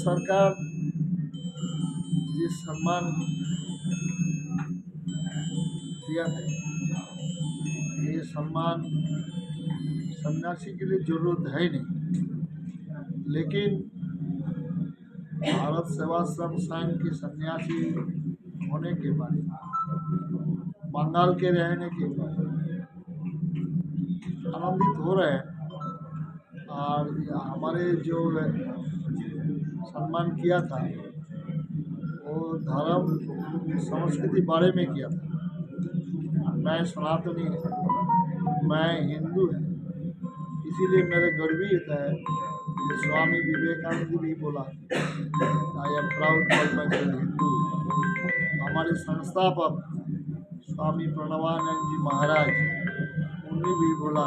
सरकार जिस सम्मान दिया है। ये सम्मान सन्यासी के लिए ज़रूरत है नहीं। लेकिन भारत सेवा श्रम संघ के सन्यासी होने के बाद बंगाल के रहने के बाद आनंदित हो रहे हैं। और हमारे जो सम्मान किया था वो धर्म संस्कृति बारे में किया था। मैं सनातनी है, मैं हिंदू है, इसीलिए मेरे गर्वित है कि स्वामी विवेकानंद भी बोला I am proud my Hindu हमारे संस्थापक स्वामी प्रणवानंद जी महाराज उन्हें भी बोला,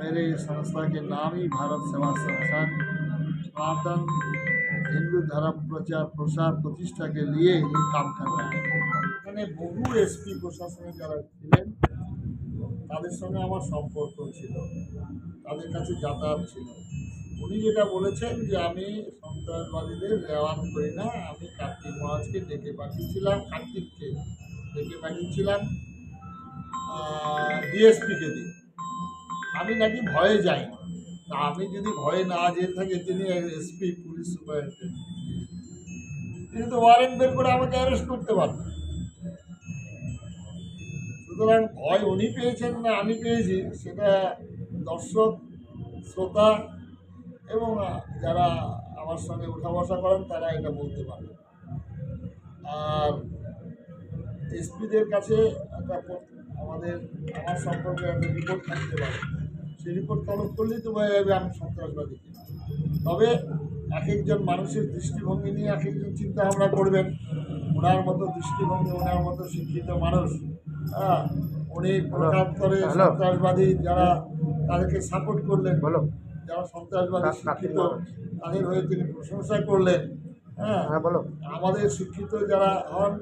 मेरे संस्था के नाम ही भारत सेवा संस्थान सनातन हिंदू धर्म प्रचार प्रसार प्रतिष्ठा के लिए ये काम कर रहा है এখানে বহু এসপি প্রশাসনে যারা ছিলেন তাদের সঙ্গে আমার সম্পর্ক ছিল তাদের কাছে যাতায়াত ছিল উনি যেটা বলেছেন যে আমি সন্ত্রাসবাদীদের রেওয়াত করি না আমি কার্তিক মহাজকে ডেকে পাঠিয়েছিলাম কার্তিককে ডেকে পাঠিয়েছিলাম ডিএসপিকে দিয়ে আমি নাকি ভয়ে যাই না তা আমি যদি ভয়ে না যেতে থাকি, তিনি এসপি পুলিশ সুপারিনটেন্ডেন্ট। তিনি তো ওয়ারেন্ট বের করে আমাকে অ্যারেস্ট করতে পারতেন। সুতরাং ভয় উনি পেয়েছেন না আমি পেয়েছি, সেটা দর্শক, শ্রোতা এবং যারা আমার সঙ্গে উঠা বসা করেন, তারা এটা বলতে পারবে আর এসপিদের কাছে একটা আমাদের, আমার সম্পর্কে একটা রিপোর্ট থাকতে পারে। সেই রিপোর্ট তলব করলেই তো বোঝা যাবে আমি সন্ত্রাসবাদী কিনা। তবে এক একজন মানুষের দৃষ্টিভঙ্গি নিয়ে এক একজন চিন্তা ভাবনা করবেন। ওনার মতো দৃষ্টিভঙ্গি ওনার মতো শিক্ষিত মানুষ হ্যাঁ উনি প্রকান্তরে হ্যালো। সন্ত্রাসবাদী যারা তাদেরকে সাপোর্ট করলেন বলো। যারা সন্ত্রাসবাদী শিক্ষিত তাদের হয়ে তিনি প্রশংসা করলেন হ্যাঁ। হ্যাঁ বলো। আমাদের শিক্ষিত যারা হন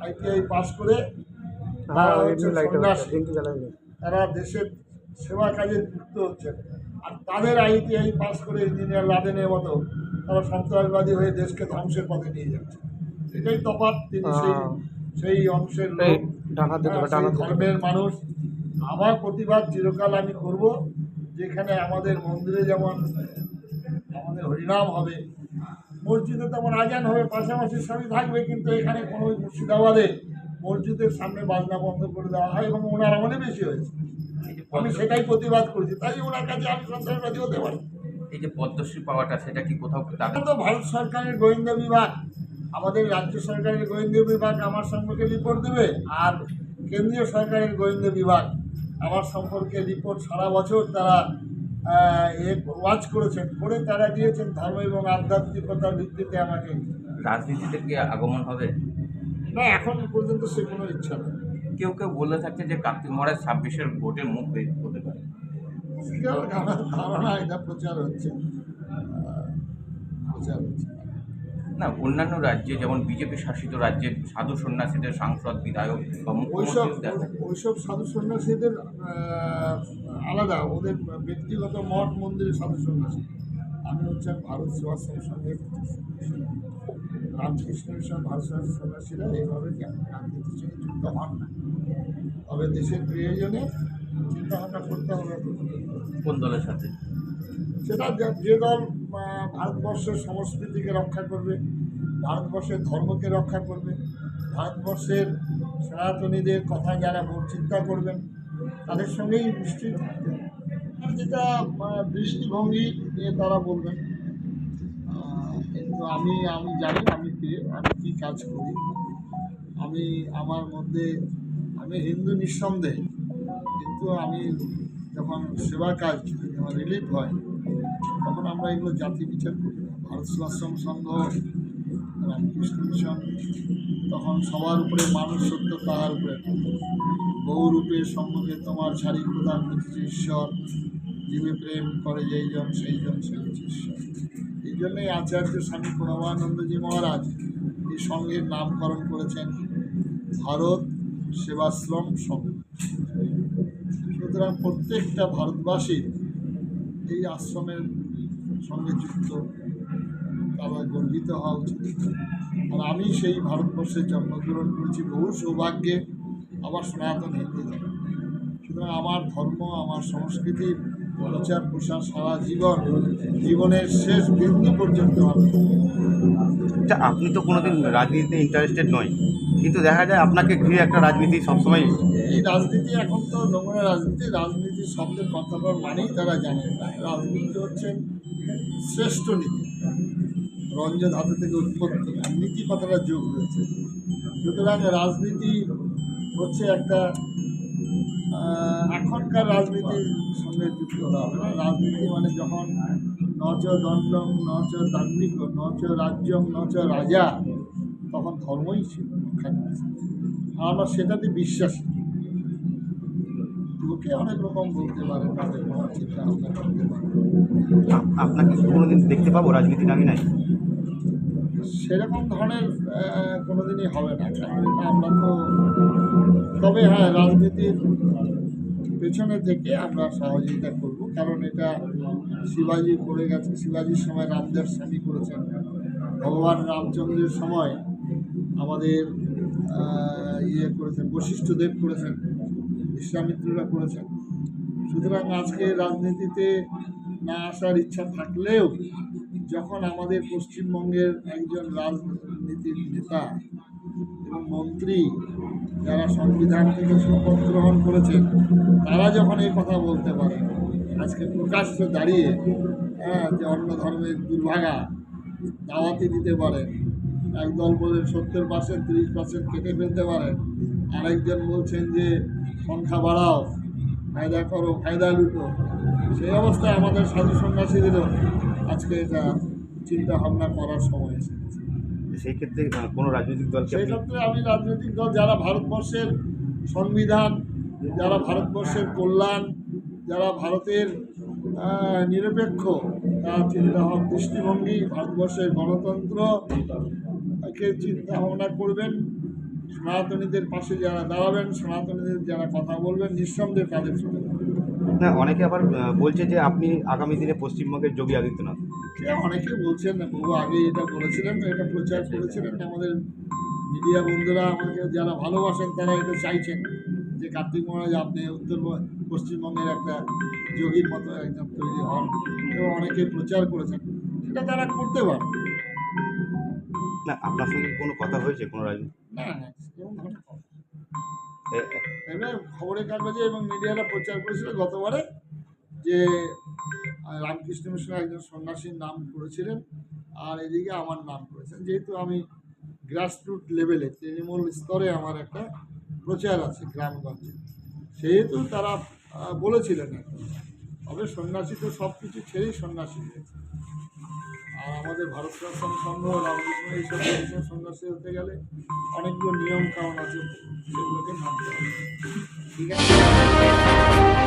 আইটিআই পাশ করে হ্যাঁ তারা তারা দেশের সেবা কাজে যুক্ত হচ্ছেন আর তাদের আইটিআই পাস করে ইঞ্জিনিয়ার লাদেনের মতো তারা সন্ত্রাসবাদী হয়ে দেশকে ধ্বংসের পথে নিয়ে যাচ্ছে। এটাই তফাৎ তিনি সেই অংশের হ্যাঁ, সেই ডানাতে ধরো। ধর্মের মানুষ। আমার প্রতিবাদ চিরকাল আমি করব যেখানে আমাদের মন্দিরে যেমন আমাদের হরিনাম হবে মসজিদে তেমন আজান হবে পাশাপাশি সবই থাকবে কিন্তু এখানে কোনো মুর্শিদাবাদে মসজিদের সামনে বাজনা বন্ধ করে দেওয়া হয় এবং ওনার আমলে বেশি হয়েছে। আমি সেটাই প্রতিবাদ করছি তাই ওনার কাছে আমি সন্ত্রাসবাদী হতে পারি। এই যে পদ্মশ্রী পাওয়াটা সেটা কি কোথাও তো ভারত সরকারের গোয়েন্দা বিভাগ। আমাদের রাজ্য সরকারের গোয়েন্দা বিভাগ আমার সম্পর্কে রিপোর্ট দেবে আর কেন্দ্রীয় সরকারের গোয়েন্দা বিভাগ আমার সম্পর্কে রিপোর্ট সারা বছর তারা ওয়াচ করেছেন করে তারা দিয়েছেন ধর্ম এবং আধ্যাত্মিকতার ভিত্তিতে আমাকে। রাজনীতিতে কি আগমন হবে? না এখন পর্যন্ত সে কোনো ইচ্ছা নেই। কেউ কেউ বলে থাকছে যে কার্তিক মহারাজ ছাব্বিশের ভোটের মুখ হতে পারে। ধারণা এটা প্রচার হচ্ছে। প্রচার হচ্ছে। না অন্যান্য রাজ্যে যেমন বিজেপি শাসিত রাজ্যে সাধু সন্ন্যাসীদের সাংসদ বিধায়ক বা ওইসব ওইসব সাধু সন্ন্যাসীদের আলাদা। ওদের ব্যক্তিগত মঠ মন্দিরের সাধু সন্ন্যাসী। আমি হচ্ছেন ভারত সেবাশ্রম সঙ্গে রামকৃষ্ণ মিশন ভারত সন্ন্যাসীরা এইভাবে সঙ্গে যুক্ত হন। না তবে দেশের প্রয়োজনে চিন্তা ভাবনা করতে হবে। কোন দলের সাথে? সেটা যে- দল ভারতবর্ষের সংস্কৃতিকে রক্ষা করবে ভারতবর্ষের ধর্মকে রক্ষা করবে ভারতবর্ষের সনাতনীদের কথা যারা চিন্তা করবেন তাদের সঙ্গেই নিশ্চয়ই থাকতে যেটা দৃষ্টিভঙ্গি নিয়ে তারা বলবেন কিন্তু আমি আমি জানি আমি কে আমি কী কাজ করি আমি আমার মধ্যে আমি হিন্দু নিঃসন্দেহে, কিন্তু আমি যখন সেবা কাজ যখন রিলিফ হয়, তখন আমরা এগুলো জাতি বিচার করি। ভারত সেবাশ্রম সংঘ, রামকৃষ্ণ মিশন, তখন সবার উপরে মানুষ সত্য তাহার উপরে বহুরূপের সম্মুখে তোমার ছাড়ি খোদা মিটিছে ঈশ্বর জীবে প্রেম করে যেই জন সেই ঈশ্বর। এই জন্যই আচার্য স্বামী প্রণবানন্দজি মহারাজ এই সংঘের নামকরণ করেছেন। ভারত সেবাশ্রম সংঘ সুতরাং প্রত্যেকটা ভারতবাসী এই আশ্রমের সঙ্গে যুক্ত। তারা গর্বিত হওয়া উচিত। আর আমি সেই ভারতবর্ষে জন্মগ্রহণ করেছি বহু সৌভাগ্যে, আবার সনাতন হিন্দু ধর্ম। সুতরাং আমার ধর্ম, আমার সংস্কৃতির প্রচার প্রসার সারা জীবন, জীবনের শেষ বিন্দু পর্যন্ত হবে আচ্ছা আপনি তো কোনোদিন রাজনীতিতে ইন্টারেস্টেড নয় কিন্তু দেখা যায় আপনাকে ঘিরে একটা রাজনীতি সবসময় এই রাজনীতি এখন তো নোংরা রাজনীতি। রাজনীতি শব্দের কথাটার মানেই তারা জানে রাজনীতি হচ্ছে শ্রেষ্ঠ নীতি। রঞ্জ ধাতু থেকে উৎপত্তি। আর নীতি কথাটা যোগ রয়েছে সুতরাং রাজনীতি হচ্ছে একটা এখনকার রাজনীতির সঙ্গে যুক্ত হবে না। রাজনীতি মানে যখন নচ দণ্ডম নচ দান্ডিক নচ রাজ্যম নচ রাজা ধর্মই ছিল। আমরা সেটাতে বিশ্বাসী লোকে অনেক রকম বলতে পারে তাদের কোনো চিন্তা ভাবনা করতে পারে। আপনাকে কোনোদিন দেখতে পাবো রাজনীতি আমি নাই? সেরকম ধরনের কোনোদিনই হবে না। কারণ এটা আমরা তো তবে হ্যাঁ রাজনীতির পেছনে থেকে আমরা সহযোগিতা করব। কারণ এটা শিবাজি করে গেছে। শিবাজির সময় রামদেব স্বামী করেছেন। ভগবান রামচন্দ্রের সময় আমাদের ইয়ে করেছেন বশিষ্ঠদেব করেছেন বিশ্বামিত্ররা করেছেন। সুতরাং আজকে রাজনীতিতে না আসার ইচ্ছা থাকলেও যখন আমাদের পশ্চিমবঙ্গের একজন রাজনীতির নেতা এবং মন্ত্রী যারা সংবিধান থেকে শপথ গ্রহণ করেছেন, তারা যখন এই কথা বলতে পারে আজকে প্রকাশ্যে দাঁড়িয়ে হ্যাঁ যে অন্য ধর্মের দুর্ভাগা দাওয়াতি দিতে পারেন একদল বলেন সত্তর পার্সেন্ট তিরিশ পার্সেন্ট কেটে ফেলতে পারেন আরেকজন বলছেন যে সংখ্যা বাড়াও ফায়দা করো ফায়দা লুটো। সেই অবস্থায় আমাদের সাধু সন্ন্যাসীদেরও আজকে এটা চিন্তা ভাবনা করার সময় এসেছে সেই ক্ষেত্রে কোনো রাজনৈতিক দল সেই ক্ষেত্রে আমি রাজনৈতিক দল যারা ভারতবর্ষের সংবিধান যারা ভারতবর্ষের কল্যাণ যারা ভারতের নিরপেক্ষ তার চিন্তা দৃষ্টিভঙ্গি ভারতবর্ষের গণতন্ত্র কে চিন্তা ভাবনা করবেন সনাতনীদের পাশে যারা দাঁড়াবেন সনাতনীদের যারা কথা বলবেন নিঃসন্দেহে তাদের সঙ্গে। না অনেকে আবার বলছে যে আপনি আগামী দিনে পশ্চিমবঙ্গের যোগী আদিত্যনাথ। সে অনেকে বলছেন বহু আগে এটা বলেছিলেন এটা প্রচার করেছিলেন। আমাদের মিডিয়া বন্ধুরা আমাকে যারা ভালোবাসেন তারা এটা চাইছেন যে কার্তিক মহারাজ আপনি উত্তর পশ্চিমবঙ্গের একটা যোগীর মতো একজন তৈরি হন। এবং অনেকে প্রচার করেছেন। সেটা তারা করতে পারে না আপনার সঙ্গে কোনো কথা হয়েছে কোনো রাজনীতি না না এবার খবরের কাগজে এবং মিডিয়ারা প্রচার করেছিল গতবারে যে রামকৃষ্ণ মিশনের একজন সন্ন্যাসীর নাম করেছিলেন আর এদিকে আমার নাম করেছেন। যেহেতু আমি গ্রাসরুট লেভেলে তৃণমূল স্তরে আমার একটা প্রচার আছে গ্রামগঞ্জে সেহেতু তারা বলেছিলেন তবে সন্ন্যাসী তো সব কিছু ছেড়েই সন্ন্যাসী হয়েছে। আর আমাদের ভারত সেবাশ্রম সংঘ রামকৃষ্ণ এইসব এইসব সংঘর্ষে হতে গেলে অনেকগুলো নিয়ম কারণ আছে, সেগুলোকে মানতে হবে। ঠিক আছে?